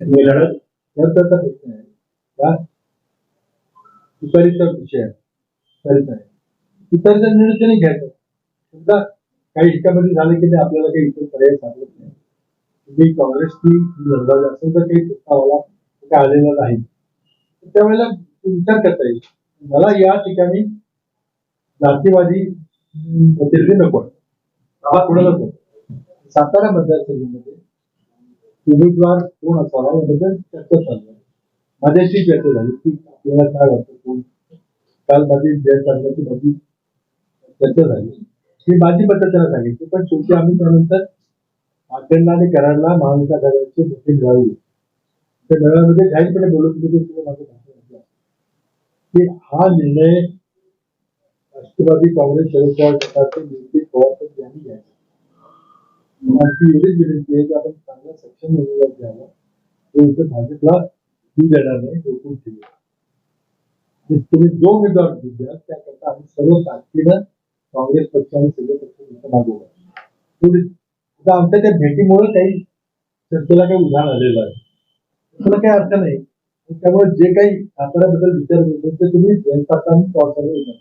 मी लढत नंतरचा प्रश्न आहे. का? तुतारीचा विषय आहे. तुतारीचा आहे. तुतारीचा निर्णय त्याने घ्यायचा. समजा काही हिच्यामध्ये झालं की ते आपल्याला काही इतर पर्याय सापडत नाही. म्हणजे तुम्ही काँग्रेसची लढवायला असेल तर काही प्रस्तावाला काय आलेला नाही. त्यावेळेला विचार करता येईल. मला या ठिकाणी जातीवादी प्रतिनिधी नको हा कुणालाच नको? सातारा मतदारसंघामध्ये उमेदवार कोण असावा याबद्दल चर्चा चालू आहे. माझ्याशी चर्चा झाली की आपल्याला काय वाटतं कोण काल माझी जय सांगण्याची माझी चर्चा झाली. मी माझी पद्धत त्याला सांगितली पण शेवटी आम्ही त्यानंतर अखंड आणि कराडला महाविकास आघाडीचे नेते घ्यावी त्या मेळाव्यामध्ये जाहीरपणे बोलत होते की तुम्ही माझं भाषण ऐकलं. की हा निर्णय राष्ट्रवादी काँग्रेस शरद पवार गटाचे नेते पवार यांनी घ्यायचा. आमची एवढीच विनंती आहे की आपण चांगला सक्षम म्हणजे उमेदवार भाजपला देणार नाही रोखून तुम्ही जो उमेदवार द्या त्याकरता आम्ही सर्व ताकदीनं काँग्रेस पक्ष आणि सगळे पक्ष आता आमच्या त्या भेटीमुळे काही चर्चेला काही उदाहरण आलेलं आहे. त्याला काही अर्थ नाही. त्यामुळे जे काही साताऱ्याबद्दल विचार करतो ते तुम्ही स्वयंपाकाने पाटलांनी पावसाळ्यात